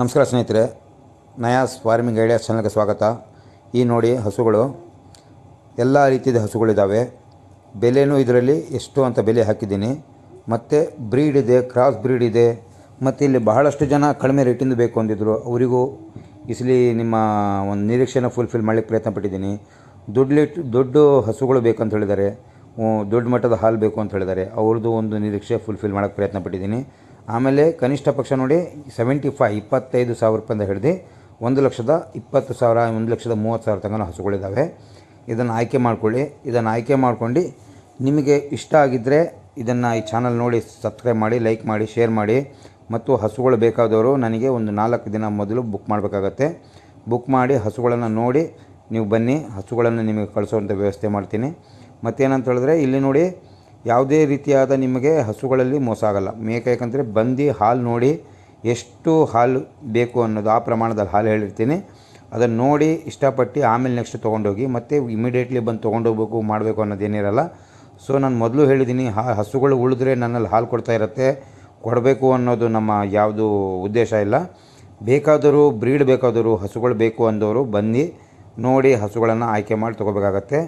ನಮಸ್ಕಾರ ಸ್ನೇಹಿತರೆ Nayaz farming ideas ಚಾನಲ್ಗೆ ಸ್ವಾಗತ. ಈ ನೋಡಿ ಹಸುಗಳು, ಎಲ್ಲ ರೀತಿಯ ಹಸುಗಳಿದ್ದಾವೆ ಬೆಲೆನೂ ಇದರಲ್ಲಿ ಎಷ್ಟು ಅಂತ ಬೆಲೆ ಹಾಕಿದ್ದೀನಿ. ಮತ್ತು ಬ್ರೀಡ್ ಇದೆ ಕ್ರಾಸ್ ಬ್ರೀಡ್ ಇದೆ, ಮತ್ತು ಇಲ್ಲಿ ಬಹಳಷ್ಟು ಜನ ಕಡಿಮೆ ರೇಟಿಂದು ಬೇಕು ಅಂದಿದ್ರು. ಅವರಿಗೂ ಇಸಲಿ ನಿಮ್ಮ ಒಂದು ನಿರೀಕ್ಷೆನ ಫುಲ್ಫಿಲ್ ಮಾಡಲಿಕ್ಕೆ ಪ್ರಯತ್ನ ಪಟ್ಟಿದ್ದೀನಿ. ದುಡ್ಡು ಲಿಟ್ ದೊಡ್ಡ ಹಸುಗಳು ಬೇಕಂತ ಹೇಳಿದ್ದಾರೆ. ದೊಡ್ಡ ಮಟ್ಟದ ಹಾಲು ಬೇಕು ಅಂತ ಹೇಳಿದ್ದಾರೆ. ಅವ್ರದ್ದು ಒಂದು ನಿರೀಕ್ಷೆ ಫುಲ್ಫಿಲ್ ಮಾಡೋಕ್ಕೆ ಪ್ರಯತ್ನ ಪಟ್ಟಿದ್ದೀನಿ. ಆಮೇಲೆ ಕನಿಷ್ಠ ಪಕ್ಷ ನೋಡಿ ಸೆವೆಂಟಿ ಫೈವ್ ಇಪ್ಪತ್ತೈದು ಸಾವಿರ ರೂಪಾಯಿಂದ ಹಿಡಿದು ಒಂದು ಲಕ್ಷದ ಇಪ್ಪತ್ತು ಸಾವಿರ, ಒಂದು ಲಕ್ಷದ ಮೂವತ್ತು ಸಾವಿರ ತನಕ ಹಸುಗಳಿದ್ದಾವೆ. ಇದನ್ನು ಆಯ್ಕೆ ಮಾಡ್ಕೊಳ್ಳಿ. ಇದನ್ನು ಆಯ್ಕೆ ಮಾಡ್ಕೊಂಡು ನಿಮಗೆ ಇಷ್ಟ ಆಗಿದ್ದರೆ ಇದನ್ನು ಈ ಚಾನಲ್ ನೋಡಿ ಸಬ್ಸ್ಕ್ರೈಬ್ ಮಾಡಿ ಲೈಕ್ ಮಾಡಿ ಶೇರ್ ಮಾಡಿ. ಮತ್ತು ಹಸುಗಳು ಬೇಕಾದವರು ನನಗೆ ಒಂದು ನಾಲ್ಕು ದಿನ ಮೊದಲು ಬುಕ್ ಮಾಡಬೇಕಾಗತ್ತೆ. ಬುಕ್ ಮಾಡಿ ಹಸುಗಳನ್ನು ನೋಡಿ ನೀವು ಬನ್ನಿ. ಹಸುಗಳನ್ನು ನಿಮಗೆ ಕಳಿಸೋವಂಥ ವ್ಯವಸ್ಥೆ ಮಾಡ್ತೀನಿ. ಮತ್ತೇನಂತ ಹೇಳಿದ್ರೆ ಇಲ್ಲಿ ನೋಡಿ ಯಾವುದೇ ರೀತಿಯಾದ ನಿಮಗೆ ಹಸುಗಳಲ್ಲಿ ಮೋಸ ಆಗಲ್ಲ ಮೇಕೆ ಯಾಕಂದರೆ ಬಂದು ಹಾಲು ನೋಡಿ ಎಷ್ಟು ಹಾಲು ಬೇಕು ಅನ್ನೋದು ಆ ಪ್ರಮಾಣದಲ್ಲಿ ಹಾಲು ಹೇಳಿರ್ತೀನಿ. ಅದನ್ನು ನೋಡಿ ಇಷ್ಟಪಟ್ಟು ಆಮೇಲೆ ನೆಕ್ಸ್ಟ್ ತೊಗೊಂಡೋಗಿ ಮತ್ತು ಇಮಿಡಿಯೇಟ್ಲಿ ಬಂದು ತೊಗೊಂಡೋಗ್ಬೇಕು, ಮಾಡಬೇಕು ಅನ್ನೋದೇನಿರಲ್ಲ ಸೊ ನಾನು ಮೊದಲು ಹೇಳಿದ್ದೀನಿ ಹಾ, ಹಸುಗಳು ಉಳಿದ್ರೆ ನನ್ನಲ್ಲಿ ಹಾಲು ಕೊಡ್ತಾ ಇರುತ್ತೆ, ಕೊಡಬೇಕು ಅನ್ನೋದು ನಮ್ಮ ಯಾವುದು ಉದ್ದೇಶ ಇಲ್ಲ. ಬೇಕಾದರೂ ಬ್ರೀಡ್ ಬೇಕಾದರೂ ಹಸುಗಳು ಬೇಕು ಅಂದವರು ಬಂದು ನೋಡಿ ಹಸುಗಳನ್ನು ಆಯ್ಕೆ ಮಾಡಿ ತೊಗೋಬೇಕಾಗತ್ತೆ.